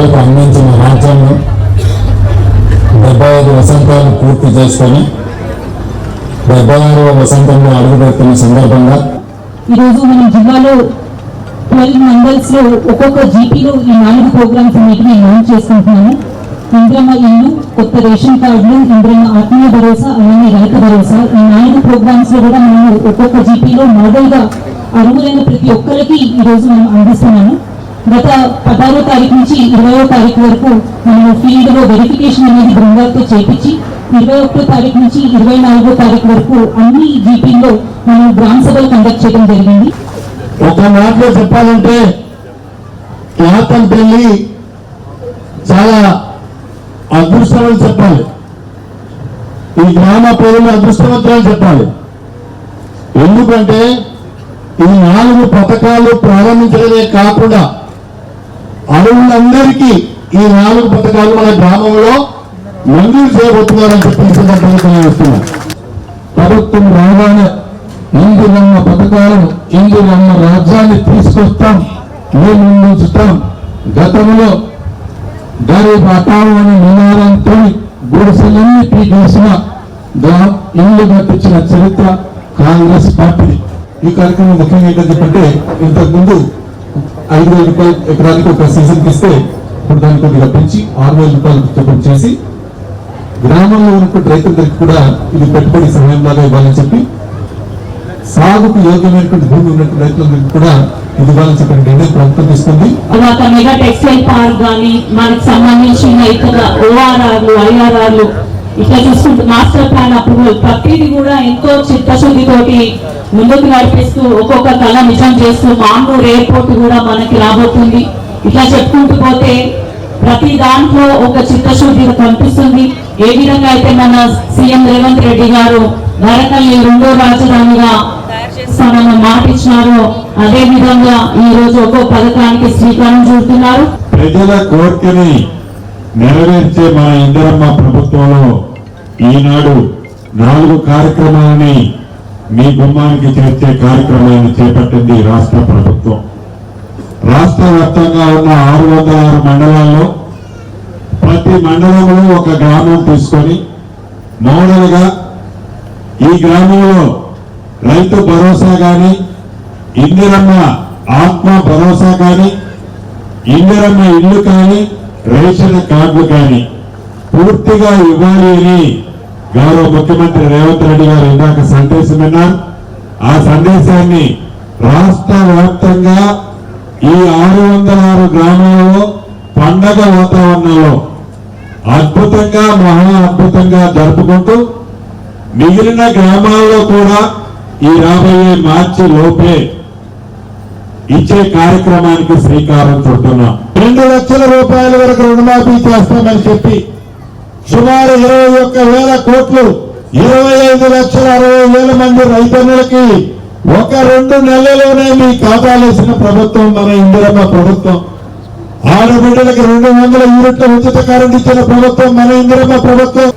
వరకు అందించిన రాజ్యాంగం డెబ్బై ఐదు వసంతాలు పూర్తి చేసుకొని డెబ్బై ఆరవ వసంతంలో అడుగుపెట్టిన సందర్భంగా ఈరోజు మన జిల్లాలో ట్వెల్వ్ మెంబర్స్లో ఒక్కొక్క జీపీలో ఈ నాలుగు ప్రోగ్రామ్స్ అన్నిటిని లాంచ్ చేసుకుంటున్నాము. ఇంద్రమ్మ ఇల్లు కొత్త రేషన్ కార్డులు ఇంద్రమ్మ ఆత్మీయ భరోసా అలానే రైతు భరోసా. ఈ నాలుగు ప్రోగ్రామ్స్లో కూడా మనము ఒక్కొక్క జీపీలో మోడల్గా అర్హులైన ప్రతి ఒక్కరికి ఈ రోజు మనం అందిస్తున్నాము. గత పదహారో తారీఖు నుంచి ఇరవయో తారీఖు వరకు మనము ఫీల్డ్లో వెరిఫికేషన్ అనేది బృందాలతో చేపించి ఇరవై ఒకటో తారీఖు నుంచి ఇరవై నాలుగో తారీఖు వరకు అన్ని జీపీల్లో మనం గ్రామ సభలు కండక్ట్ చేయడం జరిగింది. ఒక మాటలో చెప్పాలంటే క్లాతం తల్లి చాలా అదృష్టమని చెప్పాలి. ఈ గ్రామ ప్రజలు అదృష్టవంతులని చెప్పాలి. ఎందుకంటే ఈ నాలుగు పథకాలు ప్రారంభించడమే కాకుండా అరువులందరికీ ఈ నాలుగు పథకాలు మన గ్రామంలో మంజూరు చేయబోతున్నారని చెప్పి ఈ తెలియజేస్తున్నాం ప్రభుత్వం రాగానే ఇందిరమ్మ పథకాలను ఇందిరమ్మ రాజ్యాన్ని తీసుకొస్తాం మేము ఉంచుతాం గతంలో గరీబ్ అటావు అనే నినాదంతో గుడిసెలన్నీ పీకేసిన ఇల్లు కట్టించిన చరిత్ర కాంగ్రెస్ పార్టీ. ఈ కార్యక్రమం ముఖ్యంగా ఏంటంటే ఇంతకుముందు ఐదు వేల రూపాయలు ఎకరానికి ఒక సీజన్ ఇస్తే ఇప్పుడు దాన్ని కొద్దిగా పెంచి ఆరు వేల రూపాయలు చొప్పున చేసి గ్రామంలో ఉన్నటువంటి రైతులందరికీ కూడా ఇది పెట్టుబడి సహాయం లాగా ఇవ్వాలని చెప్పి సాగుకు యోగ్యమైనటువంటి భూమి ఉన్నటువంటి రైతులందరికీ కూడా ఇది ఇవ్వాలని చెప్పి నిర్ణయం ప్రభుత్వం తీసుకుంది. తర్వాత మెగా టెక్స్టైల్ పార్క్ కానీ మనకు సంబంధించిన ఇతర ఓఆర్ఆర్లు ఐఆర్ఆర్లు ఇట్లా చూసుకుంటే మాస్టర్ ప్లాన్ అప్రూవల్ ప్రతిదీ కూడా ఎంతో చిత్తశుద్ధితోటి ముందుకు నడిపిస్తూ ఒక్కొక్క కళ నిజం చేస్తూ మామూలు ఎయిర్పోర్ట్ కూడా మనకి రాబోతుంది. ఇట్లా చెప్పుకుంటూ పోతే ప్రతి దాంట్లో ఒక చిత్తశుద్ధి కనిపిస్తుంది. ఏ విధంగా అయితే మన సీఎం రేవంత్ రెడ్డి గారు వరంగల్ రెండో రాజధానిగా చేస్తామన్న మాటిచ్చినారో అదే విధంగా ఈ రోజు ఒక్కో పథకానికి శ్రీకారం చూస్తున్నారు ప్రజల కోరికని నెరవేర్చే మన ఇందరమ్మ ప్రభుత్వంలో ఈనాడు నాలుగు కార్యక్రమాలని మీ గుమ్మానికి చేర్చే కార్యక్రమాన్ని చేపట్టింది రాష్ట్ర ప్రభుత్వం. రాష్ట్ర వ్యాప్తంగా ఉన్న ఆరు వందల ఆరు మండలాల్లో ప్రతి మండలంలో ఒక గ్రామం తీసుకొని మోడల్గా ఈ గ్రామంలో రైతు భరోసా కానీ ఇందిరమ్మ ఆత్మ భరోసా కానీ ఇందిరమ్మ ఇల్లు కానీ రేషన్ కార్డు కానీ పూర్తిగా ఇవ్వాలి అని గౌరవ ముఖ్యమంత్రి రేవంత్ రెడ్డి గారు ఇందాక సందేశం విన్నారు. ఆ సందేశాన్ని రాష్ట్ర వ్యాప్తంగా ఈ ఆరు వందల ఆరు గ్రామాలలో పండగ వాతావరణంలో అద్భుతంగా మహా అద్భుతంగా జరుపుకుంటూ మిగిలిన గ్రామాల్లో కూడా ఈ రాబోయే మార్చి లోపే ఇచ్చే కార్యక్రమానికి శ్రీకారం చుడుతున్నాం. రెండు లక్షల రూపాయల వరకు రుణమాఫీ చేస్తామని చెప్పి సుమారు ఇరవై ఒక్క వేల కోట్లు ఇరవై ఐదు లక్షల అరవై వేల మంది రైతన్నులకి ఒక రెండు నెలలోనే మీ కాపాలేసిన ప్రభుత్వం మన ఇందిరమ్మ ప్రభుత్వం. ఆడబిడ్డలకి రెండు వందల యూనిట్ల ఉచిత కరెంట్ ఇచ్చిన ప్రభుత్వం మన ఇందిరమ్మ ప్రభుత్వం.